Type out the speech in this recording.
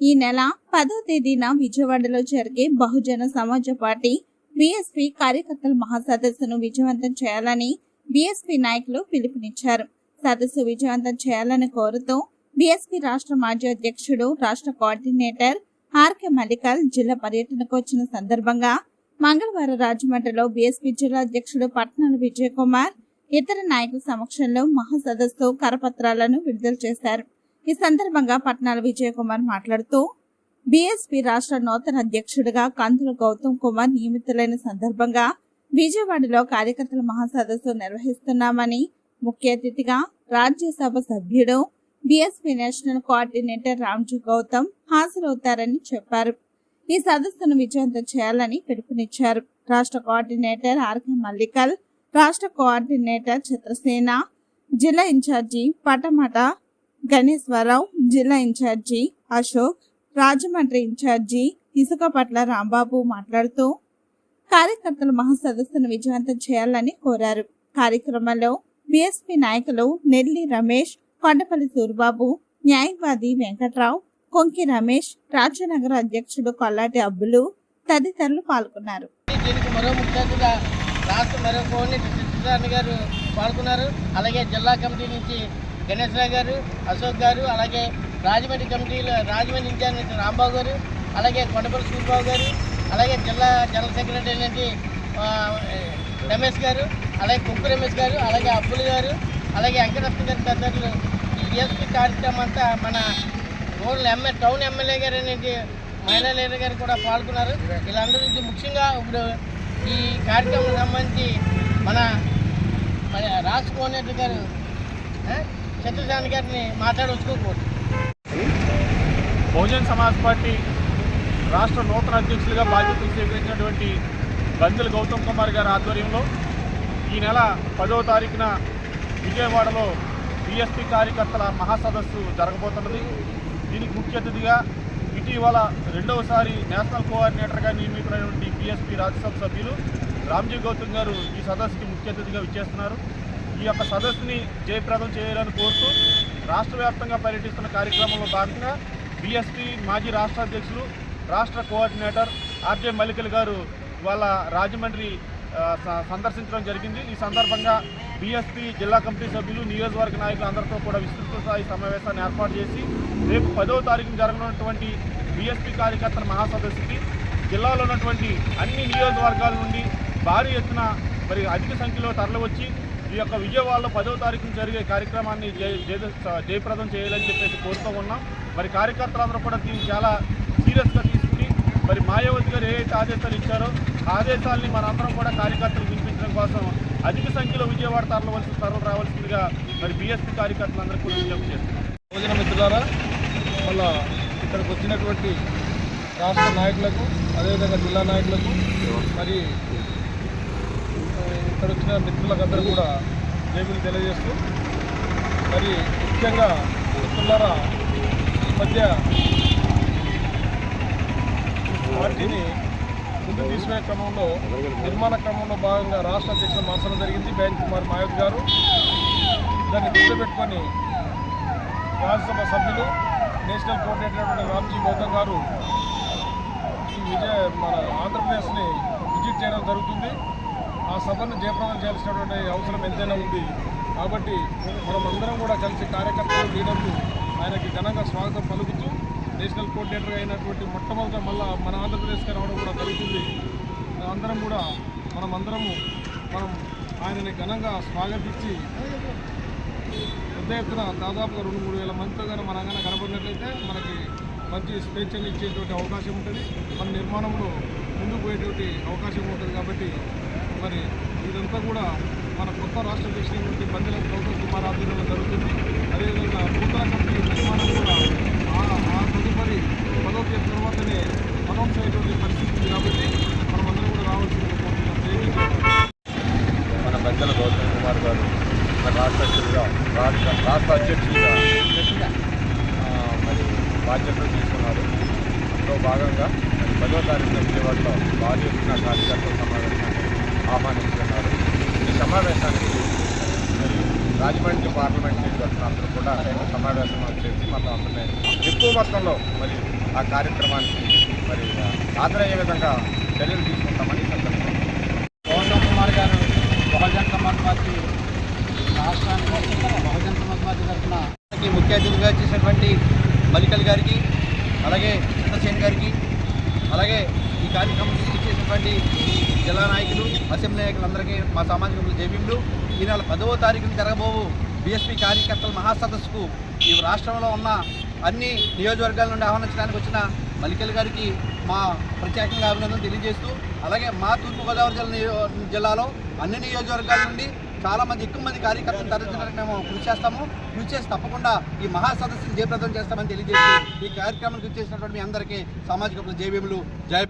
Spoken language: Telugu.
ఈ నెల పదో తేదీన విజయవాడలో జరిగే బహుజన సమాజ పార్టీ బీఎస్పీ కార్యకర్తల మహాసదస్సును విజయవంతం చేయాలని బీఎస్పీ నాయకులు పిలుపునిచ్చారు. సదస్సు విజయవంతం చేయాలని కోరుతూ బీఎస్పీ రాష్ట్ర మాజీ అధ్యక్షుడు రాష్ట్ర కోఆర్డినేటర్ ఆర్కే మల్లికల్ జిల్లా పర్యటనకు వచ్చిన సందర్భంగా మంగళవారం రాజమండ్రిలో బీఎస్పీ జిల్లా అధ్యక్షుడు పట్నాల విజయ్ కుమార్ ఇతర నాయకుల సమక్షంలో మహాసదస్సు కరపత్రాలను విడుదల చేశారు. ఈ సందర్భంగా పట్నాల విజయకుమార్ మాట్లాడుతూ బీఎస్పీ రాష్ట్ర నూతన అధ్యక్షుడిగా కందుల గౌతమ్ కుమార్ నియమితులైన సందర్భంగా విజయవాడలో కార్యకర్తల మహాసదస్సు నిర్వహిస్తున్నామని ముఖ్య అతిథిగా రాజ్యసభ సభ్యుడు BSP national coordinator Ramji Gautam హాజరవుతారని చెప్పారు. ఈ సదస్సును విజయవంతం చేయాలని పిలుపునిచ్చారు. రాష్ట్ర కోఆర్డినేటర్ ఆర్కే మల్లికల్ రాష్ట్ర కోఆర్డినేటర్ చిత్రసేన జిల్లా ఇన్ఛార్జి పటమట గణేశ్వరరావు జిల్లా in charge Ashok Rajahmundry in charge Isukapatla Rambabu మాట్లాడుతూ కార్యకర్తల మహాసదస్సును విజయవంతం చేయాలని కోరారు. కార్యక్రమంలో బీఎస్పీ నాయకులు నెల్లి రమేష్ కొండపల్లి సూరిబాబు న్యాయవాది వెంకట్రావు కొంకి రమేష్ రాజనగర అధ్యక్షుడు కొల్లాటి అబ్బులు తదితరులు పాల్గొన్నారు. దీనికి మరో రాష్ట్ర మరో కోఆర్డినేటర్ గారు పాల్గొన్నారు. అలాగే జిల్లా కమిటీ నుంచి గణేశ్వరరావు గారు అశోక్ గారు అలాగే రాజమండ్రి కమిటీలో రాజమండ్రి ఇన్ఛార్జ్ రాంబాబు గారు అలాగే కొండపల్లి సూరిబాబు గారు అలాగే జిల్లా జనరల్ సెక్రటరీ నుంచి రమేష్ గారు అలాగే కుక్కు రమేష్ గారు అలాగే అబ్బులు గారు అలాగే వెంకటరత్న గారి తదితరులు ఈ ఈఎస్పీ కార్యక్రమం అంతా మన రూరల్ ఎమ్మెల్యే టౌన్ ఎమ్మెల్యే గారు అనేది మహిళా లీడర్ గారు కూడా పాల్గొన్నారు. వీళ్ళందరి నుంచి ముఖ్యంగా ఇప్పుడు ఈ కార్యక్రమం సంబంధించి మన రాజ్ రాష్ట్ర గారు చంద్రశాని గారిని మాట్లాడవచ్చుకోకూడదు బహుజన్ సమాజ్ పార్టీ రాష్ట్ర నూతన అధ్యక్షులుగా బాధ్యతలు స్వీకరించినటువంటి గందుల గౌతమ్ కుమార్ గారి ఆధ్వర్యంలో ఈ నెల పదవ తారీఖున విజయవాడలో బీఎస్పీ కార్యకర్తల మహాసదస్సు జరగబోతున్నది. దీనికి ముఖ్య అతిథిగా ఇటీవల రెండవసారి నేషనల్ కోఆర్డినేటర్గా నియమితులైనటువంటి బీఎస్పీ రాజ్యసభ సభ్యులు రామ్జీ గౌతమ్ గారు ఈ సదస్సుకి ముఖ్య అతిథిగా విచ్చేస్తున్నారు. ఈ యొక్క సదస్సుని జయప్రదం చేయాలని కోరుతూ రాష్ట్ర వ్యాప్తంగా పర్యటిస్తున్న కార్యక్రమంలో భాగంగా బీఎస్పీ మాజీ రాష్ట్ర అధ్యక్షులు రాష్ట్ర కోఆర్డినేటర్ ఆర్జే మల్లికల్ గారు ఇవాళ రాజమండ్రి స- సందర్శించడం జరిగింది. ఈ సందర్భంగా బీఎస్పీ జిల్లా కమిటీ సభ్యులు నియోజకవర్గ నాయకులు అందరితో కూడా విస్తృత స్థాయి సమావేశాన్ని ఏర్పాటు చేసి రేపు పదవ తారీఖున జరగనున్నటువంటి బీఎస్పీ కార్యకర్తల మహాసదస్సుకి జిల్లాలో ఉన్నటువంటి అన్ని నియోజకవర్గాల నుండి భారీ ఎత్తున మరి అధిక సంఖ్యలో తరలివచ్చి ఈ యొక్క విజయవాడలో పదవ తారీఖున జరిగే కార్యక్రమాన్ని జయ జయ- జయప్రదం చేయాలని చెప్పేసి కోరుతూ ఉన్నాం. మరి కార్యకర్తలందరూ కూడా దీన్ని చాలా సీరియస్గా తీసుకుని మరి మాయావతి గారు ఏ ఆదేశాలు ఇచ్చారో ఆదేశాలని మనందరం కూడా కార్యకర్తలు వినిపించడం కోసం అధిక సంఖ్యలో విజయవాడ తరలవలసి తరలు రావాల్సిందిగా మరి బీఎస్పీ కార్యకర్తలందరూ కూడా విజ్ఞప్తి చేస్తున్నారు. భోజన మిత్రులారా మళ్ళా ఇక్కడికి వచ్చినటువంటి రాష్ట్ర నాయకులకు అదేవిధంగా జిల్లా నాయకులకు మరి ఇక్కడ వచ్చిన మిత్రులకందరూ కూడా జైబులు తెలియజేస్తూ మరి ముఖ్యంగా మిత్రులారా ఈ మధ్య పార్టీని ముందు తీసుకునే క్రమంలో నిర్మాణ క్రమంలో భాగంగా రాష్ట్ర అధ్యక్షులు మార్చడం జరిగింది బ్యాంక్ కుమార్ మాయోత్ గారు. దాన్ని గుర్తుపెట్టుకొని పెట్టుకొని రాజ్యసభ సభ్యులు నేషనల్ కోఆర్డినేటర్ రామ్జీ గౌతమ్ గారు ఈ విజయ మన ఆంధ్రప్రదేశ్ని విజిట్ చేయడం జరుగుతుంది. ఆ సభను జయప్రదం చేయాల్సినటువంటి అవసరం ఎంతైనా ఉంది. కాబట్టి మనం అందరం కూడా కలిసి కార్యకర్తలు లీడర్లు ఆయనకి ఘనంగా స్వాగతం పలుకుతూ నేషనల్ కోఆర్డినేటర్ అయినటువంటి మొట్టమొదట మళ్ళా మన ఆంధ్రప్రదేశ్కి రావడం కూడా జరుగుతుంది. అందరం కూడా మనమందరము మనం ఆయనని ఘనంగా స్వాగతించి పెద్ద ఎత్తున దాదాపుగా రెండు మూడు వేల మందితో కానీ మన కానీ కనబడినట్లయితే మనకి మంచి స్వేచ్ఛను ఇచ్చేటువంటి అవకాశం ఉంటుంది. మన నిర్మాణంలో ముందుకు పోయేటువంటి అవకాశం ఉంటుంది కాబట్టి మరి ఇదంతా కూడా మన కొత్త రాష్ట్ర అధ్యక్షుడి బందెల గౌతమ్ కుమార్ ఆధ్వర్యంలో జరుగుతుంది. అదేవిధంగా పూతల కంపెనీ నిర్మాణం కూడా ఆ తదుపరి పదో తేదీ తర్వాతనే అనౌన్స్ అయ్యేటువంటి పరిస్థితి కాబట్టి మనమందరం కూడా రావాల్సింది మన బందెల గౌతమ్ కుమార్ గారు రాష్ట్ర అధ్యక్షుడిగా రాష్ట్ర రాష్ట్ర అధ్యక్షుడిగా మరి బాధ్యతలు తీసుకున్నారు. అందులో భాగంగా పదో తారీఖున విజయవాడలో భారీ ఎత్తున కార్యకర్తలు ఆహ్వానిస్తున్నారు ఈ సమావేశానికి రాజమండ్రి పార్లమెంట్ అందరూ కూడా సమావేశం చేసి మనం అందరినీ ఎక్కువ మొత్తంలో మరి ఆ కార్యక్రమానికి మరి హాజరయ్యే విధంగా చర్యలు తీసుకుంటామని పవన్ గౌతమ్ కుమార్ గారు బహుజన్ సమాజ్ పార్టీ రాష్ట్రానికి బహుజన్ సమాజ్ పార్టీ తరఫున ముఖ్య అతిథిగా చేసినటువంటి మల్లికల్ గారికి అలాగే చంద్రసేన్ గారికి అలాగే ఈ కార్యక్రమం చేసినటువంటి జిల్లా నాయకులు అసెంబ్లీ నాయకులందరికీ మా సామాజిక జేబీలు ఈ నెల పదవ తారీఖున జరగబోవు బీఎస్పీ కార్యకర్తల మహాసదస్సుకు ఈ రాష్ట్రంలో ఉన్న అన్ని నియోజకవర్గాల నుండి ఆహ్వానించడానికి వచ్చిన మల్లికల్ గారికి మా ప్రత్యేకంగా అభినందన తెలియజేస్తూ అలాగే మా తూర్పుగోదావరి జిల్లా జిల్లాలో అన్ని నియోజకవర్గాల నుండి చాలామంది ఎక్కువ మంది కార్యకర్తలు తరలించడానికి మేము కృషి చేస్తాము. కృషి చేసి తప్పకుండా ఈ మహాసదస్సును జయప్రదం చేస్తామని తెలియజేసి ఈ కార్యక్రమానికి చేసినటువంటి మీ అందరికీ సామాజిక జయభీములు జయ